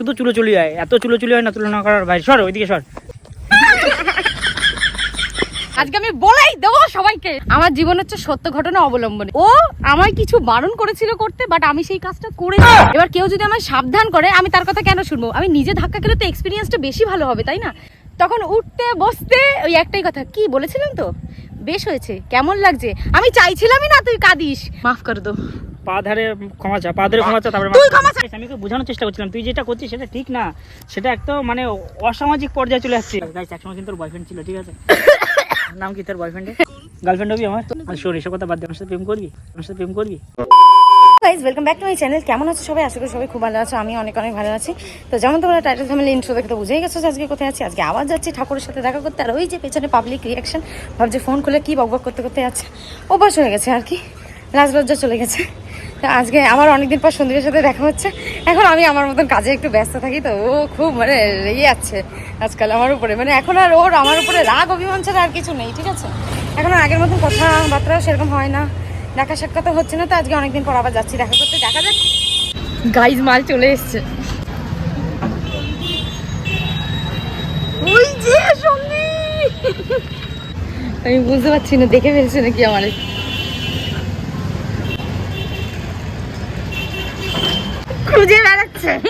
শুধু চুলো চুলি হয়। এত চুলো চুলি হয় না তুলনা করার। বাইরে সর ওইদিকে সর। আজকে আমি বলেই দেবো সবাইকে। আমার জীবন হচ্ছে সত্য ঘটনা অবলম্বনে। ও আমায় কিছু বারণ করেছিল করতে বাট আমি সেই কাজটা করেছি এবার কেউ যদি আমায় সাবধান করে আমি তার কথা কেন শুনব? আমি নিজে ধাক্কা খেলে তো এক্সপিরিয়েন্সটা বেশি ভালো হবে তাই না? তখন উঠতে বসতে ওই একটাই কথা। কি বলেছিলাম তো? বেশ হয়েছে। কেমন লাগছে? আমি চাইছিলামই না তুই কাঁদিস। মাফ করে দো। পা ধারে ক্ষমা চা পা ধরে ক্ষমা চা তারপরে তুই ক্ষমা চা। আমি তোকে বোঝানোর চেষ্টা করছিলাম তুই যেটা করছিস সেটা ঠিক না সেটা একদম মানে অসামাজিক পর্যায়ে চলে আসছে। গাইস একসময় কিন্তু তোর বয়ফ্রেন্ড ছিল ঠিক আছে? নাম কি তোর বয়ফ্রেন্ডের গার্লফ্রেন্ড হবি আমার? আর শোন এসব কথা বাদ দে আমার সাথে প্রেম করবি? আমার সাথে প্রেম করবি? Guys welcome back to my channel কেমন আছো সবাই? আশা করি সবাই খুব ভালো আছো আমি অনেক অনেক ভালো আছি। তো যেমন তোমরা টাইটেল ফ্যামিলি ইন্ট্রো দেখে তো বুঝেই গেছো আজকে কোথায় আছি। আজকে আবার যাচ্ছি ঠাকুরের সাথে দেখা করতে। আর ওই যে পেছনে পাবলিক রিয়াকশন ভাবছে ফোন খুলে কি বকবক করতে করতে যাচ্ছে। অভ্যাস হয়ে গেছে আর কি। লাজ লজ্জা চলে গেছে। আজকে আমার অনেকদিন পর সন্দীপের সাথে দেখা হচ্ছে। এখন আমি আমার মতন কাজে একটু ব্যস্ত থাকি তো ও খুব মানে রেগে যাচ্ছে আজকাল আমার উপরে। মানে এখন আর ওর আমার উপরে রাগ অভিমান ছাড়া আর কিছু নেই, ঠিক আছে? এখন আগের মতন কথাবার্তা সেরকম হয় না। দেখা সাক্ষাৎ তো হচ্ছে না তো আজকে অনেকদিন পর আবার যাচ্ছি দেখা করতে। দেখা যাক। গাইজ মাল চলে এসছে। আমি বুঝতে পারছি না, দেখে ফেলছে নাকি আমার? বেড়াচ্ছে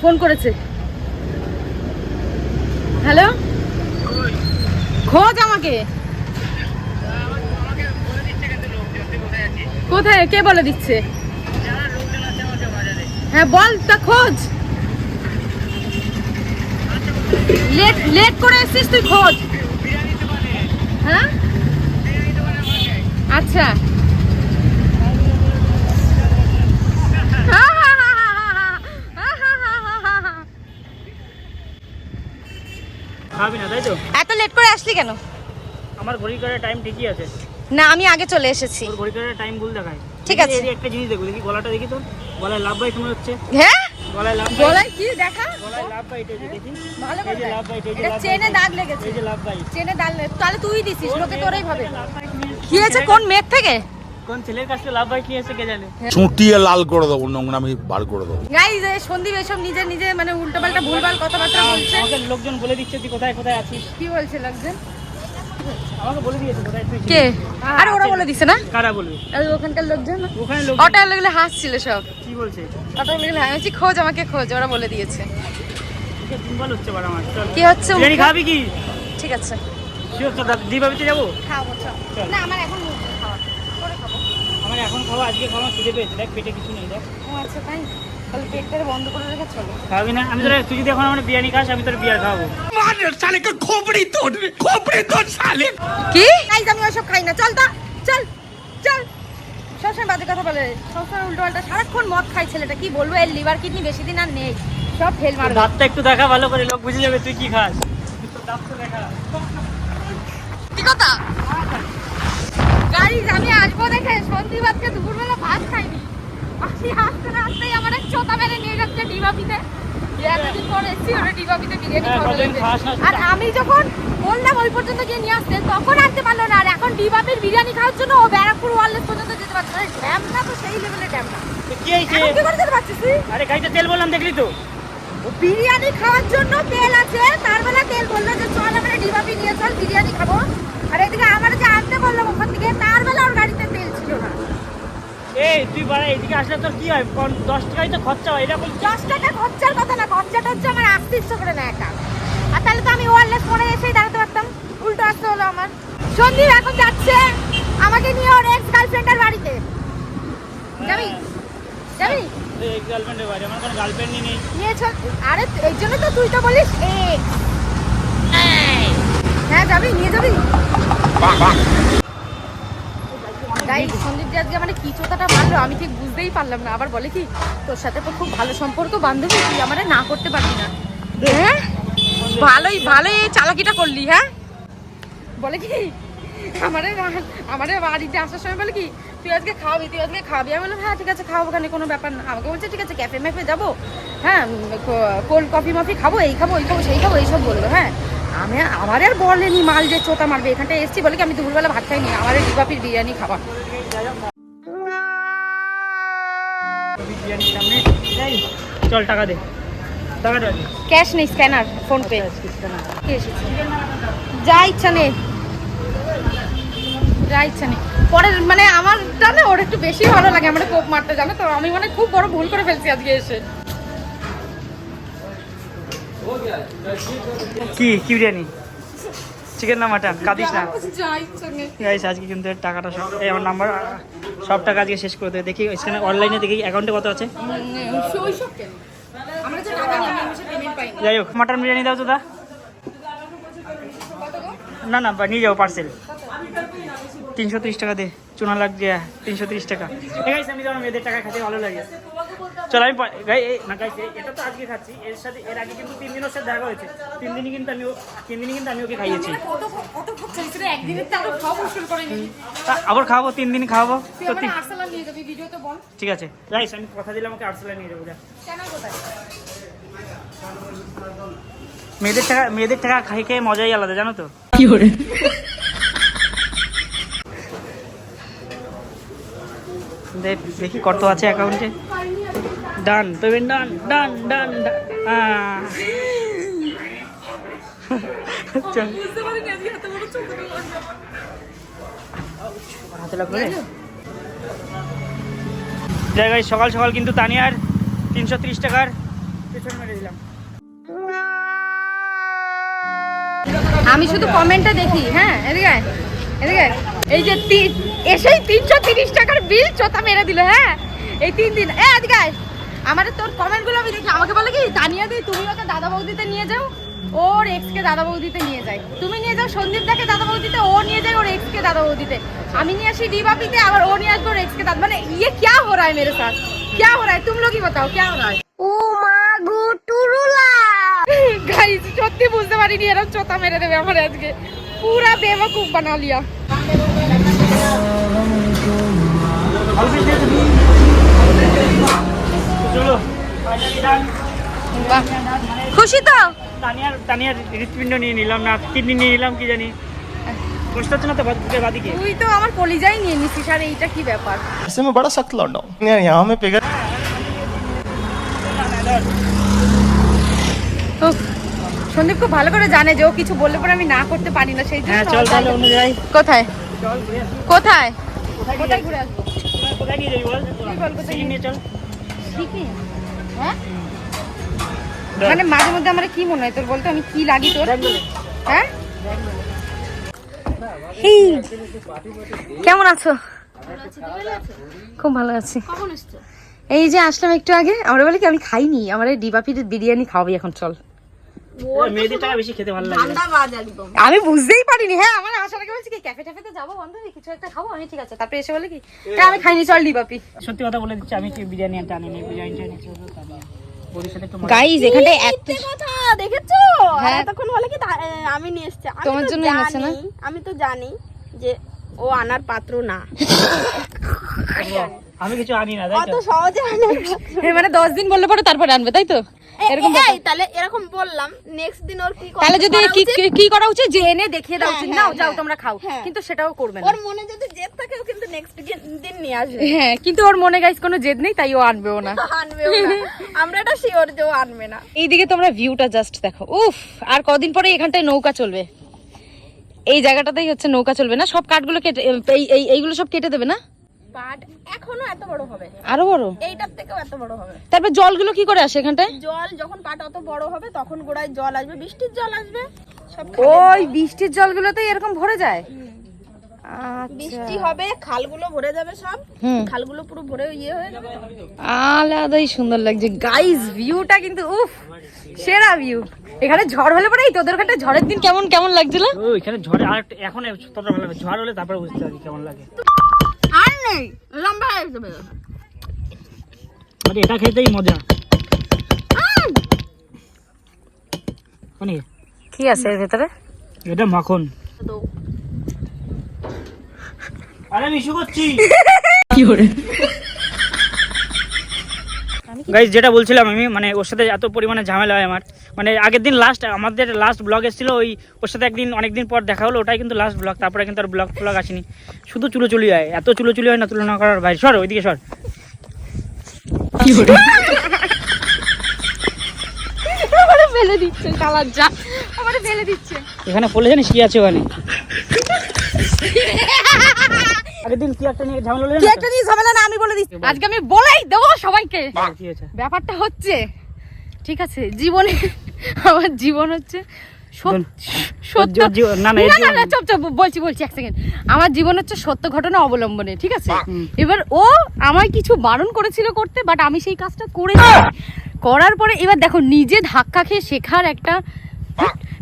ফোন করেছে। হ্যালো? খোঁজ আমাকে। কোথায়? কে বলে দিচ্ছে? হ্যাঁ বল তা খোঁজ। লেট লেট করে এসেছিস তুই খোঁজ। হ্যাঁ? আচ্ছা। না তাই তো? এত লেট করে আসলি কেন? আমার ঘড়ি কাটার টাইম ঠিকই আছে। না আমি আগে চলে এসেছি। ঘড়ি কাটার টাইম ভুল দেখায়। ঠিক আছে। এই একটা জিনিস দেখো দেখি গলাটা দেখি তোর গলায় লাভ মনে হচ্ছে? হ্যাঁ? গলায় লাভ গলায় কি দেখা? গলায় লাভ এই দেখি। ভালো করে দেখ। লাভ এটা চেনে দাগ লেগেছে। এই যে লাভ বাইট চেনে দাগ তাহলে তুই দিছিস লোকে তোরাই ভাবে। কি হয়েছে? কোন মেঘ থেকে? কোন ছেলের কাছ থেকে লাভ বাইট নিয়ে এসে কে জানে? চুটিয়ে লাল করে দেবো নোংরামি বার করে দেবো। গাইজ সন্দীপ এসব নিজে নিজে মানে উল্টো পাল্টা ভুলভাল কথাবার্তা বলছে। আমাকে লোকজন বলে দিচ্ছে তুই কোথায় কোথায় আছিস? কি বলছে লোকজন? আমাকে বলে দিয়েছে কোথায় তুই কে? হ্যাঁ, আরে ওরা বলে দিছে না? কারা বলবে? আর ওখানকার লোকজন? না ওখানে লোক অটো লাগলে হাসছিল সব। কি বলছে? অটো লাগলে আমি খোঁজ আমাকে খোঁজ। ওরা বলে দিয়েছে। হচ্ছে বাড়া আমার। কি হচ্ছে খাবি কি? ঠিক আছে। চল যাব? খাব চল। চল। না আমার এখন মুখ নেই খাওয়ার পরে খাব আমার এখন খাব আজকে খাওয়া খিদে পেয়েছে। দেখ পেটে কিছু নেই দেখ। ও আচ্ছা তাই? তাহলে পেটটা বন্ধ করে রেখে চলো। খাবি না? আমি তোর তুই যদি এখন আমার বিরিয়ানি খাস আমি তোর বিয়ার খাওয়াবো কি? গাইজ আমি ওসব খাই না। চল তো চল চল। সবসময় বাজে কথা বলে। সবসময় উল্টো পাল্টা সারাক্ষণ মদ খাই ছেলেটা। কি বলব এর লিভার কিডনি বেশি দিন আর নেই। সব ফেল তোর মারবে দাঁতটা একটু দেখা ভালো করে লোক বুঝে যাবে তুই কি খাস। তোর দাঁত তো দেখা। কি কথা? গাড়ি আমি আসব দেখে। সন্দীপ দুপুরবেলা ভাত খাইনি আসি আসতে না আসতেই আমার চোতা মেরে নিয়ে যাচ্ছে ডিবাপিতে। এতদিন পর এসছি ওরা ডিবাপিতে বিরিয়ানি হ্যাঁ, আর আমি যখন বললাম ওই পর্যন্ত গিয়ে নিয়ে আসতে তখন আনতে পারল না। আর এখন ডিবাপির বিরিয়ানি খাওয়ার জন্য ও ব্যারাকপুর ওয়ারলেস পর্যন্ত যেতে পারছে না। ড্যাম তো সেই লেভেলের ড্যাম কি হয়েছে? কি করে যেতে পারছিস আরে গাড়িতে তেল বললাম দেখলি তো? বিরিয়ানি খাওয়ার জন্য তেল আছে তার বেলা তেল বলল যে চল আমরা ডিবাপি নিয়ে চল বিরিয়ানি খাব। আর এদিকে আমার যে আনতে বললাম ওখান থেকে তার বেলা ওর গাড়িতে তেল ছিল না। এই তুই বাড়া এদিকে আসলে তোর কি হয়? দশ টাকাই তো খরচা হয় বলছিস? দশ টাকা খরচার কথা না খরচাটা হচ্ছে আমার আসতে ইচ্ছে করে না একা। আর তাহলে তো আমি ওয়ারলেস পরে এসেই দাঁড়াতে পারতাম উল্টো আসতে হলো আমার। সন্দীপ এখন যাচ্ছে আমাকে নিয়ে ওর এক্স গার্লফ্রেন্ডের বাড়িতে। যাবি? যাবি? এই গার্লফ্রেন্ডের বাড়ি আমার কোনো গার্লফ্রেন্ডই নেই। নিয়ে চল আরে এই জন্য তো তুই তো বলিস এক্স যাবি? নিয়ে যাবি? সন্দীপ আজকে মানে কি চোতাটা মারলো আমি ঠিক বুঝতেই পারলাম না। আবার বলে কি তোর সাথে তো খুব ভালো সম্পর্ক বান্ধবী তুই আমারে না করতে পারবি না। হ্যাঁ? ভালোই ভালোই এই চালাকিটা করলি হ্যাঁ? বলে কি আমারে আমারে বাড়িতে আসার সময় বলে কি তুই আজকে খাওয়াবি তুই আজকে খাওয়াবি আমি বললাম হ্যাঁ ঠিক আছে খাওয়াবো ওখানে কোনো ব্যাপার না। আমাকে বলছে ঠিক আছে ক্যাফে ম্যাফে যাব হ্যাঁ কোল্ড কফি মফি খাব এই খাব ওই খাব সেই খাব এইসব বলল। হ্যাঁ আমি আমার আর বলেনি মাল যে চোতা মারবে এখানটা এসছি বলে কি আমি দুপুরবেলা ভাত খাইনি আমার ডিবাপির বিরিয়ানি খাবার। চল টাকা দে। ক্যাশ নেই স্ক্যানার ফোন পে যা ইচ্ছা নেই যা ইচ্ছা নেই পরে মানে আমারটা না ওর একটু বেশি ভালো লাগে আমরা কোপ মারতে জানো তো? আমি মানে খুব বড় ভুল করে ফেলছি আজকে এসে। কি কি বিরিয়ানি? চিকেন না মাটন কাঁদিস না। গাইস আজকে কিন্তু টাকাটা সব এই আমার নাম্বার সব টাকা আজকে শেষ করে দেবে দেখি, এখানে অনলাইনে দেখি অ্যাকাউন্টে কত আছে? যাই হোক মাটন বিরিয়ানি দাও তো দা। না না নিয়ে যাও পার্সেল তিনশো তিরিশ টাকা দে। চুনা লাগছে তিনশো তিরিশ টাকা। গাইস আমি তো মেয়েদের টাকা খেতে ভালো লাগে। চল আমি না গাইস এটা তো আজকে খাচ্ছি। এর সাথে এর আগে কিন্তু তিন দিন ওর সাথে দেখা হয়েছে। তিন দিনই কিন্তু আমি ও- তিন দিনই কিন্তু আমি ওকে খাইয়েছি। করে তা আবার খাব তিন দিন খাব ঠিক আছে। গাইস আমি কথা দিলাম আমাকে আর্সেলার নিয়ে যাব যা। মেয়েদের টাকা মেয়েদের টাকা খাই খেয়ে মজাই আলাদা জানো তো? কি দেখ- দেখি কত আছে অ্যাকাউন্টে ডান পেমেন্ট ডান ডান ডান? জায়গায় সকাল সকাল কিন্তু তানিয়ার তিনশো ত্রিশ টাকার পেছন মেরে দিলাম আমি শুধু কমেন্টটা দেখি হ্যাঁ এদিকে এদিকে। এই যে এসেই তিনশো তিরিশ টাকার বিল চোতা মেরে দিল হ্যাঁ এই তিন দিন এ এদিকে। আমার তোর কমেন্টগুলো আমি দেখি। আমাকে বলে কি জানিয়ে দিই তুমি ওকে দাদা বৌদিতে নিয়ে যাও। ওর এক্সকে দাদা বৌদিতে নিয়ে যায়। তুমি নিয়ে যাও সন্দীপ দাকে দাদা বৌদিতে ও নিয়ে যায় ওর এক্সকে দাদা বৌদিতে। আমি নিয়ে আসি ডিবাপিতে আবার ও নিয়ে আসব ওর এক্সকে দাদা মানে ইয়ে ক্যা হো রা মেরে স্যার ক্যা হো রা তুমি লোকই বতাও ক্যা হো রা ও মা গো টুরুলা! গাইজ সত্যি বুঝতে পারিনি এরকম চোতা মেরে দেবে আমার আজকে। পুরা বেমাকুফ বানা লিয়া। চলো বাহ খুশি তো তানিয়ার তানিয়ার হৃৎপিণ্ড নিয়ে নিলাম না কিডনি নিয়ে নিলাম কি জানি বুঝতে পারছো না তো বুকের বাদিকে তুই তো আমার কলিজাই নিয়ে নিছিস আর এইটা কি ব্যাপার ऐसे में बड़ा सख्त लौंडा हूँ यार यहाँ में पिघल উফ, সন্দীপ খুব ভালো করে জানে যে ও কিছু বললে পরে আমি না করতে পারি না সেই জন্য হ্যাঁ চল তাহলে অন্য জায়গায় কোথায় চল ঘুরে আসি। কোথায় কোথায় কোথায় ঘুরে ঘুরে আসবো আসি? কোথায় নিয়ে যাবি বল বল, কোথায় সিকিম নিয়ে চল ঠিকই? হ্যাঁ? মানে মাঝে মধ্যে আমার কি মনে হয় তোর বলতো? আমি কি লাগি তোর? হ্যাঁ? কেমন আছো? খুব ভালো আছি। এই যে আসলাম একটু আগে। আমরা বলি কি আমি খাইনি। আমার এই ডিবাপির বিরিয়ানি খাওয়াবি এখন চল। আমি বুঝতেই পারিনি। হ্যাঁ আমার আসার আগে বলছি কি ক্যাফে ট্যাফেতে যাব বন্ধ কিছু একটা খাব আমি ঠিক আছে। তারপরে এসে বলে কি "না, আমি খাইনি চল ডিবাপি সত্যি কথা বলে দিচ্ছি আমি কি বিরিয়ানি আনতে আনিনি? এত কথা দেখেছ? হ্যাঁ। এতক্ষণ বলে কি আমি নিয়ে এসছি। আমি তোমার জন্য এনেছে না? আমি তো জানি যে ও আনার পাত্র না। আমি কিছু আনি না তাই অত তো? সহজে হ্যাঁ, মানে দশ দিন বললে পরে তারপরে আনবে তাই তো? এরকম তাহলে এরকম বললাম নেক্সট দিন ওর কি করা- তাহলে যদি কি কি- করা উচিত? যে এনে দেখিয়ে দেওয়া হ্যাঁ, উচিত হ্যাঁ, নাও যাও তোমরা খাও। কিন্তু সেটাও করবে না। ওর মনে যদি জেদ থাকে ও কিন্তু নেক্সট দিন নিয়ে আসবে। হ্যাঁ কিন্তু ওর মনে গাইস কোনো জেদ নেই তাই ও আনবেও না। আনবেও না। আমরা এটা শিওর যে ও আনবে না। এইদিকে তোমরা ভিউটা জাস্ট দেখো। উফ আর কদিন পরে এখানটায় নৌকা চলবে। এই জায়গাটাতেই হচ্ছে নৌকা চলবে না? সব কাঠগুলো কেটে এই এই- এইগুলো সব কেটে দেবে না? এখনও এত বড় হবে। আরও বড়? এইটার থেকেও এত বড় হবে। তারপর জলগুলো কি করে আসে এখানটায়? জল যখন পাট অত বড় হবে তখন গোড়ায় জল আসবে বৃষ্টির জল আসবে। ওই বৃষ্টির জলগুলোতেই এরকম ভরে যায়? আচ্ছা। বৃষ্টি হবে খালগুলো ভরে যাবে সব। হুম। খালগুলো পুরো ভরে ইয়ে হয়ে যাবে। আলাদাই সুন্দর লাগছে। গাইস ভিউটা কিন্তু উফ সেরা ভিউ এখানে ঝড় হলে পরে তোদের ঝড়ের দিন কেমন কেমন লাগছিল? এখানে ঝড়ে আর এখন ততটা ভালো ঝড় হলে তারপরে বুঝতে পারি কেমন লাগে। নেই। লম্বা হয়ে যাবে মানে এটা খেতেই মজা। কি আছে এর ভেতরে? এটা মাখন। আরে মিশু করছি কি করে? গাইজ যেটা বলছিলাম আমি মানে ওর সাথে এত পরিমাণে ঝামেলা হয় আমার। মানে আগের দিন লাস্ট আমাদের লাস্ট ব্লগ এসেছিল ওই ওর সাথে একদিন অনেকদিন পর দেখা হলো ওটাই কিন্তু লাস্ট ব্লগ তারপরে কিন্তু আর ব্লগ ফ্লগ আসেনি। শুধু চুলো চুলি হয় এত চুলো চুলি হয় না তুলনা করার ভাই সর ওইদিকে সর। কালার যা আমারে ফেলে দিচ্ছে। এখানে পড়লে জানিস কি আছে ওখানে? আগের দিন কি একটা নিয়ে ঝামেলা হলো কি একটা নিয়ে ঝামেলা? না আমি বলে দিচ্ছি। আজকে আমি বলেই দেবো সবাইকে। ব্যাপারটা হচ্ছে ঠিক আছে জীবনে আমার জীবন হচ্ছে বলছি এক সেকেন্ড আমার জীবন হচ্ছে সত্য ঘটনা অবলম্বনে ঠিক আছে? এবার ও আমায় কিছু বারণ করেছিল করতে বাট আমি সেই কাজটা করেছি করার পরে এবার দেখো নিজে ধাক্কা খেয়ে শেখার একটা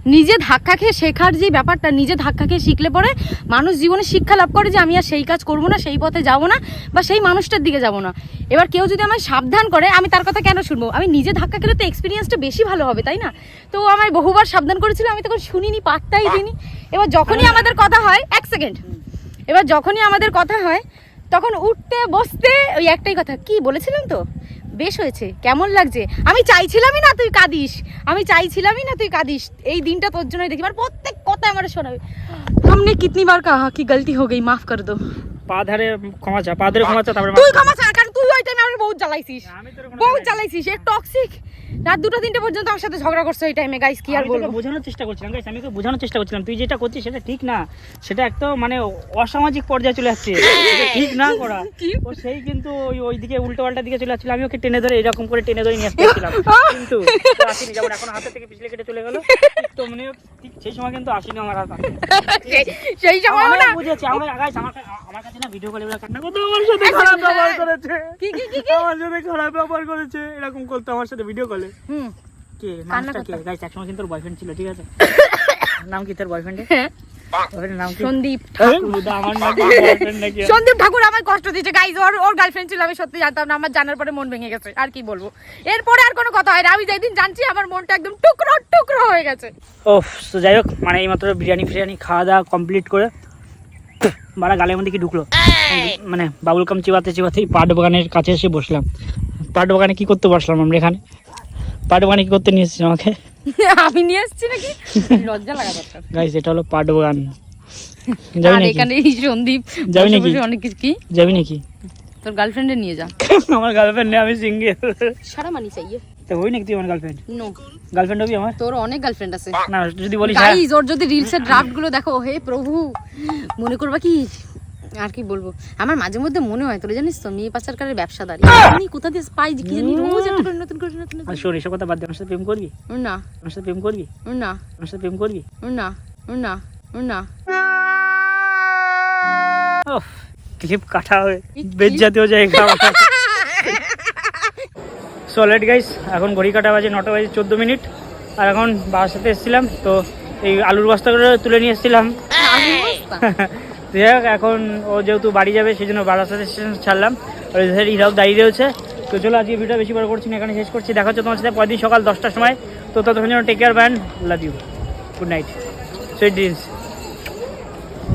নিজে ধাক্কা খেয়ে শেখার যে ব্যাপারটা নিজে ধাক্কা খেয়ে শিখলে পরে মানুষ জীবনে শিক্ষা লাভ করে যে আমি আর সেই কাজ করব না সেই পথে যাব না বা সেই মানুষটার দিকে যাব না। এবার কেউ যদি আমায় সাবধান করে আমি তার কথা কেন শুনবো আমি নিজে ধাক্কা খেলে তো এক্সপিরিয়েন্সটা বেশি ভালো হবে তাই না তো ও আমায় বহুবার সাবধান করেছিল আমি তখন শুনিনি পাত্তাই দিইনি এবার যখনই আমাদের কথা হয় এক সেকেন্ড এবার যখনই আমাদের কথা হয় তখন উঠতে বসতে ওই একটাই কথা কি বলেছিলাম তো বেশ হয়েছে কেমন লাগছে আমি চাইছিলামই না তুই কাঁদিস আমি চাইছিলামই না তুই কাঁদিস এই দিনটা তোর জন্যই দেখি মানে প্রত্যেক কথা আমার শোনাবে हमने कितनी बार कहा कि गलती हो गई माफ कर दो পা ধারে ক্ষমা চা পা ধরে ক্ষমা চা তারপরে তুই মাফ কর। ক্ষমা চা কারণ তুই ওই টাইমে আমার বহুত জ্বালাইছিস। আমি বহুত জ্বালাইছিস এ টক্সিক রাত দুটো তিনটে পর্যন্ত আমার সাথে ঝগড়া করছ এই টাইমে গাইস কি আর বলব? বোঝানোর চেষ্টা করছিলাম guys, আমি তোকে বোঝানোর চেষ্টা করছিলাম তুই যেটা করছিস সেটা ঠিক না সেটা একদম মানে অসামাজিক পর্যায়ে চলে যাচ্ছে এটা ঠিক না করা। ও সেই কিন্তু ওই ওইদিকে উল্টো পাল্টা দিকে চলে যাচ্ছিল আমি ওকে টেনে ধরে এরকম করে টেনে ধরে নিয়ে আসতেছিলাম কিন্তু আসেনি যেমন এখন হাতে থেকে পিছলে কেটে চলে গেল তো মানে ঠিক সেই সময় কিন্তু আসেনি আমার হাতে সেই- সময় না? বুঝেছি আমার guys, আমার আমার কাছে না ভিডিও কলে কান্না করতে আমার সাথে খারাপ ব্যবহার করেছে। কি আমার সাথে খারাপ ব্যবহার করেছে এরকম করতে আমার সাথে ভিডিও কলে হুম। কে? মানুষটা কে? গাইস একসময় কিন্তু বয়ফ্রেন্ড ছিল ঠিক আছে? নাম কি তোর বয়ফ্রেন্ডের হ্যাঁ। সন্দীপ আরে আমার বয়ফ্রেন্ড সন্দীপ ঠাকুর আমায় কষ্ট দিচ্ছে গাইজ ওর ওর গার্লফ্রেন্ড ছিল আমি সত্যি জানতাম না। আমার জানার পরে মন ভেঙে গেছে আর কি বলব। এরপরে আর কোনো কথা হয় না আমি যেদিন জানছি আমার মনটা একদম টুকরো টুকরো হয়ে গেছে। ও তো যাই হোক মানে এইমাত্র বিরিয়ানি ফিরিয়ানি খাওয়া দাওয়া কমপ্লিট করে বাড়া গালের মধ্যে কি ঢুকলো? মানে বাবুল কাম চিবাতে চিবাতেই পাট বাগানের কাছে এসে বসলাম। পাট বাগানে কি করতে বসলাম আমরা এখানে? পাট বাগানে কি করতে নিয়ে এসেছি আমাকে? আমি নিয়ে এসেছি নাকি? লজ্জা লাগা দরকার গাইস এটা হলো পাট বাগান। যাবি আর নাকি? এখানে এই সন্দীপ যাবি নাকি? অনেক কিছু কি? যাবি নাকি? তোর গার্লফ্রেন্ডে নিয়ে যা। আমার গার্লফ্রেন্ড নেই আমি সিঙ্গেল সারা মানি চাইয়ে তো হই নাকি তুই আমার গার্লফ্রেন্ড নো গার্লফ্রেন্ড হবি আমার? তোর অনেক গার্লফ্রেন্ড আছে। না যদি বলিস হ্যাঁ। ওর যদি রিলসের ড্রাফটগুলো দেখো হে প্রভু মনে করবা কি? আর কি বলব? আমার মাঝে মধ্যে মনে হয় তোরা জানিস তো মেয়ে পাচারকারের ব্যবসাদারি। আমি কোথা দিয়ে পাই কি জানি রোজ একটা করে নতুন করে নতুন আর শোন এসব কথা বাদ দে আমার সাথে প্রেম করবি? না। আমার সাথে প্রেম করবি? না। আমার সাথে প্রেম করবি? না। না। না। ক্লিপ কাটা হয়ে জায়গা সলিড গাইস এখন ঘড়ি কাটা বাজে নটা বাজে চোদ্দ মিনিট। আর এখন বাসাতে এসেছিলাম তো এই আলুর বস্তাগুলো তুলে নিয়ে এসেছিলাম। যাই এখন ও যেহেতু বাড়ি যাবে সেই জন্য বারাসাতে স্টেশন ছাড়লাম। আর ওই ধারে ইরাও দাঁড়িয়ে রয়েছে। তো চলো আজকে ভিডিও বেশি বড় করছি না এখানে শেষ করছি। দেখা হচ্ছে তোমার সাথে পরদিন সকাল দশটার সময়। তো ততক্ষণ জন্য take care band love you good night sweet dreams